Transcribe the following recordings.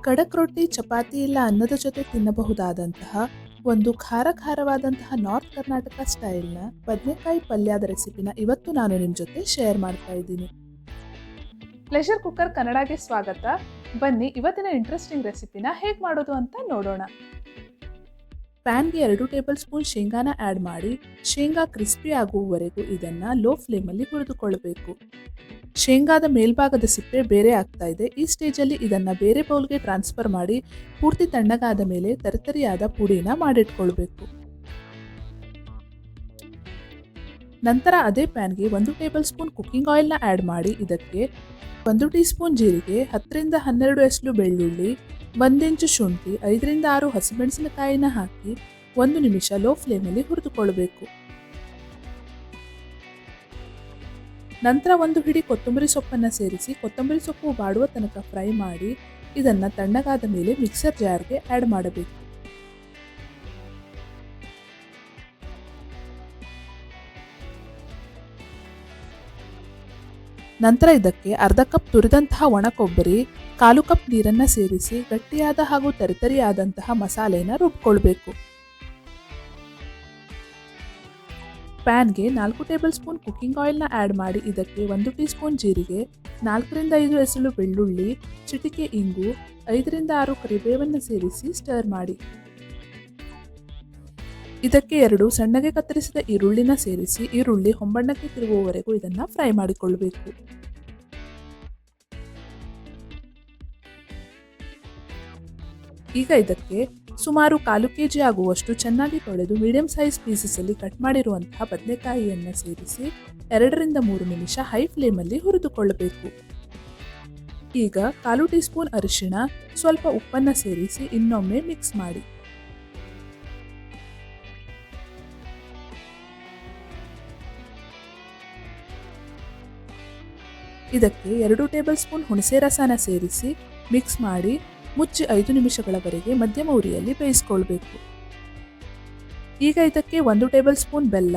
ಕಡಕ್ ರೊಟ್ಟಿ, ಚಪಾತಿ ಇಲ್ಲ ಅನ್ನದ ಜೊತೆ ತಿನ್ನಬಹುದಾದಂತಹ ಒಂದು ಖಾರ ಖಾರವಾದಂತಹ ನಾರ್ತ್ ಕರ್ನಾಟಕ ಸ್ಟೈಲ್ನ ಬದನೆಕಾಯಿ ಪಲ್ಯದ ರೆಸಿಪಿನ ಇವತ್ತು ನಾನು ನಿಮ್ಮ ಜೊತೆ ಶೇರ್ ಮಾಡ್ತಾ ಇದ್ದೀನಿ. ಪ್ಲೆಷರ್ ಕುಕ್ಕರ್ ಕನ್ನಡಗೆ ಸ್ವಾಗತ. ಬನ್ನಿ, ಇವತ್ತಿನ ಇಂಟ್ರೆಸ್ಟಿಂಗ್ ರೆಸಿಪಿನ ಹೇಗೆ ಮಾಡೋದು ಅಂತ ನೋಡೋಣ. ಪ್ಯಾನ್ಗೆ ಎರಡು ಟೇಬಲ್ ಸ್ಪೂನ್ ಶೇಂಗಾನ ಆ್ಯಡ್ ಮಾಡಿ, ಶೇಂಗಾ ಕ್ರಿಸ್ಪಿ ಆಗುವವರೆಗೂ ಇದನ್ನು ಲೋ ಫ್ಲೇಮಲ್ಲಿ ಹುರಿದುಕೊಳ್ಳಬೇಕು. ಶೇಂಗಾದ ಮೇಲ್ಭಾಗದ ಸಿಪ್ಪೆ ಬೇರೆ ಆಗ್ತಾ ಇದೆ. ಈ ಸ್ಟೇಜಲ್ಲಿ ಇದನ್ನು ಬೇರೆ ಬೌಲ್ಗೆ ಟ್ರಾನ್ಸ್ಫರ್ ಮಾಡಿ, ಪೂರ್ತಿ ತಣ್ಣಗಾದ ಮೇಲೆ ತರಿತರಿಯಾದ ಪುಡಿನ ಮಾಡಿಟ್ಕೊಳ್ಬೇಕು. ನಂತರ ಅದೇ ಪ್ಯಾನ್ಗೆ ಒಂದು ಟೇಬಲ್ ಸ್ಪೂನ್ ಕುಕ್ಕಿಂಗ್ ಆಯಿಲ್ನ ಆ್ಯಡ್ ಮಾಡಿ, ಇದಕ್ಕೆ ಒಂದು ಟೀ ಸ್ಪೂನ್ ಜೀರಿಗೆ, ಹತ್ತರಿಂದ ಹನ್ನೆರಡು ಎಸ್ಲು ಬೆಳ್ಳುಳ್ಳಿ ಒಂದಿಂಚು ಶುಂಠಿ ಐದರಿಂದ ಆರು ಹಸಿಮೆಣಸಿನಕಾಯಿನ ಹಾಕಿ ಒಂದು ನಿಮಿಷ ಲೋ ಫ್ಲೇಮಲ್ಲಿ ಹುರಿದುಕೊಳ್ಳಬೇಕು. ನಂತರ ಒಂದು ಹಿಡಿ ಕೊತ್ತಂಬರಿ ಸೊಪ್ಪನ್ನು ಸೇರಿಸಿ ಕೊತ್ತಂಬರಿ ಸೊಪ್ಪು ಬಾಡುವ ತನಕ ಫ್ರೈ ಮಾಡಿ ಇದನ್ನು ತಣ್ಣಗಾದ ಮೇಲೆ ಮಿಕ್ಸರ್ ಜಾರ್ಗೆ ಆ್ಯಡ್ ಮಾಡಬೇಕು. ನಂತರ ಇದಕ್ಕೆ ಅರ್ಧ ಕಪ್ ತುರಿದಂತಹ ಒಣ ಕೊಬ್ಬರಿ ಕಾಲು ಕಪ್ ನೀರನ್ನು ಸೇರಿಸಿ ಗಟ್ಟಿಯಾದ ಹಾಗೂ ತರಿತರಿಯಾದಂತಹ ಮಸಾಲೆಯನ್ನು ರುಬ್ಕೊಳ್ಬೇಕು. ಪ್ಯಾನ್ಗೆ ನಾಲ್ಕು ಟೇಬಲ್ ಸ್ಪೂನ್ ಕುಕ್ಕಿಂಗ್ ಆಯಿಲ್ನ ಆ್ಯಡ್ ಮಾಡಿ ಇದಕ್ಕೆ ಒಂದು ಟೀ ಸ್ಪೂನ್ ಜೀರಿಗೆ, ನಾಲ್ಕರಿಂದ ಐದು ಎಸಳು ಬೆಳ್ಳುಳ್ಳಿ, ಚಿಟಿಕೆ ಇಂಗು, ಐದರಿಂದ ಆರು ಕರಿಬೇವನ್ನು ಸೇರಿಸಿ ಸ್ಟರ್ ಮಾಡಿ. ಇದಕ್ಕೆ ಎರಡು ಸಣ್ಣಗೆ ಕತ್ತರಿಸಿದ ಈರುಳ್ಳಿನ ಸೇರಿಸಿ ಈರುಳ್ಳಿ ಹೊಂಬಣ್ಣಕ್ಕೆ ತಿರುಗುವವರೆಗೂ ಇದನ್ನು ಫ್ರೈ ಮಾಡಿಕೊಳ್ಳಬೇಕು ಈಗ ಇದಕ್ಕೆ ಸುಮಾರು ಕಾಲು ಕೆ ಜಿ ಆಗುವಷ್ಟು ಚೆನ್ನಾಗಿ ತೊಳೆದು ಮೀಡಿಯಂ ಸೈಜ್ ಪೀಸಸಲ್ಲಿ ಕಟ್ ಮಾಡಿರುವಂತಹ ಬದನೆಕಾಯಿಯನ್ನು ಸೇರಿಸಿ ಎರಡರಿಂದ ಮೂರು ನಿಮಿಷ ಹೈ ಫ್ಲೇಮಲ್ಲಿ ಹುರಿದುಕೊಳ್ಳಬೇಕು. ಈಗ ಕಾಲು ಟೀ ಸ್ಪೂನ್ ಅರಿಶಿಣ, ಸ್ವಲ್ಪ ಉಪ್ಪನ್ನು ಸೇರಿಸಿ ಇನ್ನೊಮ್ಮೆ ಮಿಕ್ಸ್ ಮಾಡಿ. ಇದಕ್ಕೆ ಎರಡು ಟೇಬಲ್ ಸ್ಪೂನ್ ಹುಣಸೆ ರಸನ ಸೇರಿಸಿ ಮಿಕ್ಸ್ ಮಾಡಿ ಮುಚ್ಚಿ ಐದು ನಿಮಿಷಗಳವರೆಗೆ ಮಧ್ಯಮ ಉರಿಯಲ್ಲಿ ಬೇಯಿಸ್ಕೊಳ್ಬೇಕು. ಈಗ ಇದಕ್ಕೆ ಒಂದು ಟೇಬಲ್ ಸ್ಪೂನ್ ಬೆಲ್ಲ,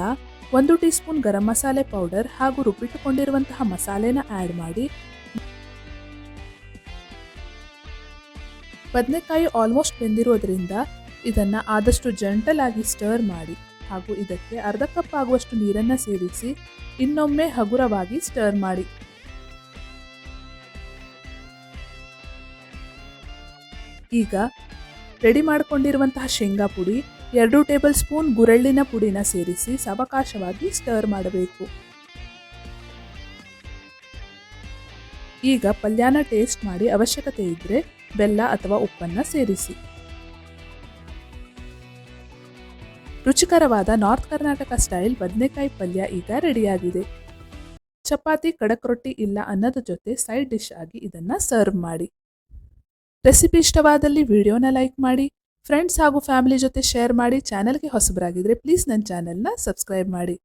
ಒಂದು tea spoon garam masala powder ಹಾಗೂ ರುಬ್ಬಿಟ್ಟುಕೊಂಡಿರುವಂತಹ ಮಸಾಲೆನ ಆ್ಯಡ್ ಮಾಡಿ. ಬದನೆಕಾಯಿ ಆಲ್ಮೋಸ್ಟ್ ಬೆಂದಿರೋದ್ರಿಂದ ಇದನ್ನು ಆದಷ್ಟು ಜಂಟಲ್ ಆಗಿ ಸ್ಟರ್ ಮಾಡಿ ಹಾಗೂ ಇದಕ್ಕೆ ಅರ್ಧ ಕಪ್ ಆಗುವಷ್ಟು ನೀರನ್ನು ಸೇರಿಸಿ ಇನ್ನೊಮ್ಮೆ ಹಗುರವಾಗಿ ಸ್ಟರ್ ಮಾಡಿ. ಈಗ ರೆಡಿ ಮಾಡಿಕೊಂಡಿರುವಂತಹ ಶೇಂಗಾ ಪುಡಿ, ಎರಡು ಟೇಬಲ್ ಸ್ಪೂನ್ ಗುರಳ್ಳಿನ ಪುಡಿನ ಸೇರಿಸಿ ಸಾವಕಾಶವಾಗಿ ಸ್ಟರ್ ಮಾಡಬೇಕು. ಈಗ ಪಲ್ಯನ ಟೇಸ್ಟ್ ಮಾಡಿ ಅವಶ್ಯಕತೆ ಇದ್ದರೆ ಬೆಲ್ಲ ಅಥವಾ ಉಪ್ಪನ್ನು ಸೇರಿಸಿ. ರುಚಿಕರವಾದ ನಾರ್ತ್ ಕರ್ನಾಟಕ ಸ್ಟೈಲ್ ಬದನೆಕಾಯಿ ಪಲ್ಯ ಈಗ ರೆಡಿಯಾಗಿದೆ. ಚಪಾತಿ, ಕಡಕ್ ರೊಟ್ಟಿ ಇಲ್ಲ ಅನ್ನದ ಜೊತೆ ಸೈಡ್ ಡಿಶ್ ಆಗಿ ಇದನ್ನು ಸರ್ವ್ ಮಾಡಿ. ರೆಸಿಪಿ ಇಷ್ಟವಾದಲ್ಲಿ ವಿಡಿಯೋನ ಲೈಕ್ ಮಾಡಿ, ಫ್ರೆಂಡ್ಸ್ ಹಾಗೂ ಫ್ಯಾಮಿಲಿ ಜೊತೆ ಶೇರ್ ಮಾಡಿ, ಚಾನಲ್ಗೆ ಹೊಸಬರಾಗಿದ್ದರೆ ಪ್ಲೀಸ್ ನನ್ನ ಚಾನಲ್ನ ಸಬ್ಸ್ಕ್ರೈಬ್ ಮಾಡಿ.